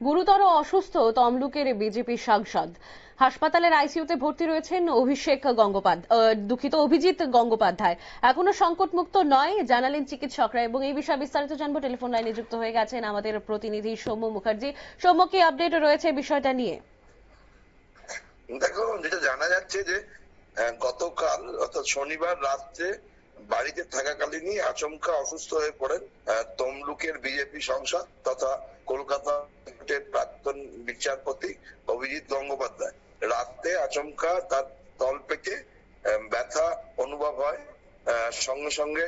গুরুতর অসুস্থ তমলুকের বিজেপি সাংসদ। হাসপাতালের আইসিইউতে ভর্তি রয়েছেন অভিষেক গঙ্গোপাধ্যায় দুঃখিত, অভিজিৎ গঙ্গোপাধ্যায়। এখনও সংকটমুক্ত নয়, জানালেন চিকিৎসকরা। এবং এই বিষয়ে বিস্তারিত জানব, টেলিফোন লাইনে যুক্ত হয়ে গেছেন আমাদের প্রতিনিধি সৌম্য মুখার্জি। সৌম্য, কি আপডেট রয়েছে বিষয়টা নিয়ে? দেখো যেটা জানা যাচ্ছে যে গতকাল, অর্থাৎ শনিবার রাত্রে বাড়িতে থাকাকালীনই আচমকা অসুস্থ হয়ে পড়েন তমলুকের বিজেপি সংসদ তথা কলকাতা প্রাক্তন বিচারপতি অভিজিৎ গঙ্গোপাধ্যায়। রাতে আচমকা তার তলপেটে আহ, ব্যথা অনুভব হয় সঙ্গে সঙ্গে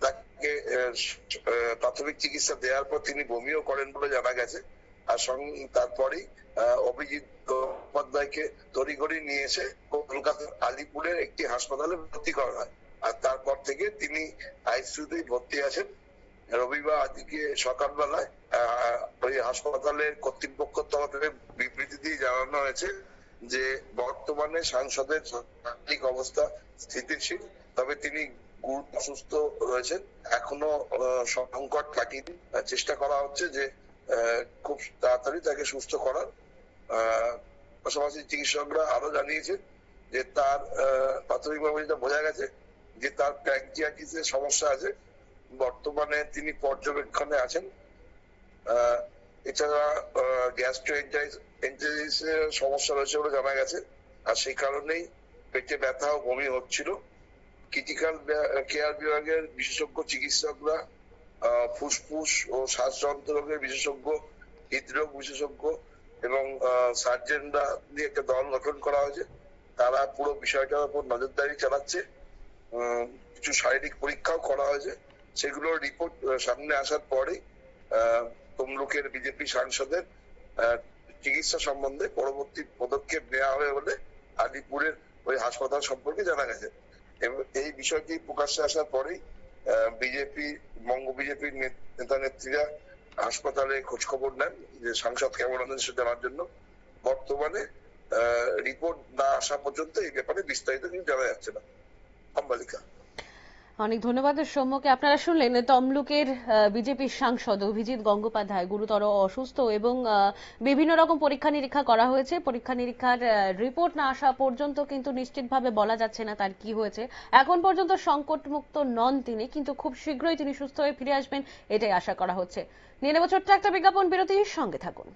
তাকে প্রাথমিক চিকিৎসা দেওয়ার পর তিনি বমিও করেন বলে জানা গেছে। আর আহ, অভিজিৎ গঙ্গোপাধ্যায়কে তড়িঘড়ি নিয়ে এসে কলকাতার আলিপুরের একটি হাসপাতালে ভর্তি করা হয়। আর তারপর থেকে তিনি আইসিইউতেই ভর্তি আছেন। রবিবার আজকে সকালবেলায় ওই হাসপাতালের কর্তৃপক্ষ তরফ বিবৃতি দিয়ে জানানো হয়েছে যে বর্তমানে সাংসদের শারীরিক অবস্থা স্থিতিশীল, তবে তিনি গুরুতর অসুস্থ রয়েছেন। এখনও সংকট কাটিয়ে চেষ্টা করা হচ্ছে যে খুব তাড়াতাড়ি তাকে সুস্থ করার। পাশাপাশি চিকিৎসকরা আরও জানিয়েছে যে তার প্রাথমিকভাবে যেটা বোঝা গেছে যে তার প্যাঙ্কিয়াটিসের সমস্যা আছে, বর্তমানে তিনি পর্যবেক্ষণে আছেন। এছাড়া গ্যাস্ট্রোএন্টারাইটিসের সমস্যা রয়েছে বলে জানা গেছে। আর সেই কারণেই পেটে বমি হচ্ছিল। ক্রিটিক্যাল কেয়ার বিভাগের বিশেষজ্ঞ চিকিৎসকরা ফুসফুস ও শ্বাসযন্ত্র রোগের বিশেষজ্ঞ, হৃদরোগ বিশেষজ্ঞ এবং সার্জেনরা দিয়ে একটা দল গঠন করা হয়েছে। তারা পুরো বিষয়টার উপর নজরদারি চালাচ্ছে। কিছু শারীরিক পরীক্ষাও করা হয়েছে। সেগুলোর রিপোর্ট সামনে আসার আহ, তমলুকের বিজেপি সাংসদের চিকিৎসা সম্বন্ধে পরবর্তী পদক্ষেপ নেওয়া হবে বলে আলিপুরের ওই হাসপাতাল সম্পর্কে জানা গেছে। এই বিষয়টি প্রকাশ্যে আসার পরেই বিজেপি বঙ্গ বিজেপির নেতা নেত্রীরা হাসপাতালে খোঁজ খবর নেন যে সাংসদ কেমন আছেন সেটা জানার জন্য। বর্তমানে রিপোর্ট না আসা পর্যন্ত এই ব্যাপারে বিস্তারিত কিছু জানা যাচ্ছে না। অম্বালিকা। অনেক ধন্যবাদ সৌম্যকে আপনারা শুনলেন তমলুকের বিজেপি সাংসদ অভিজিৎ গঙ্গোপাধ্যায়, গুরুতর অসুস্থ এবং বিভিন্ন রকম পরীক্ষা নিরীক্ষা করা হয়েছে। পরীক্ষা নিরীক্ষার রিপোর্ট না আসা পর্যন্ত কিন্তু নিশ্চিতভাবে বলা যাচ্ছে না তার কি হয়েছে। এখন পর্যন্ত সংকটমুক্ত নন তিনি, কিন্তু খুব শীঘ্রই তিনি সুস্থ হয়ে ফিরে আসবেন, এটাই আশা করা হচ্ছে। নিয়ে নেব ছোট্ট একটা বিজ্ঞাপন, বিরতির সঙ্গে থাকুন।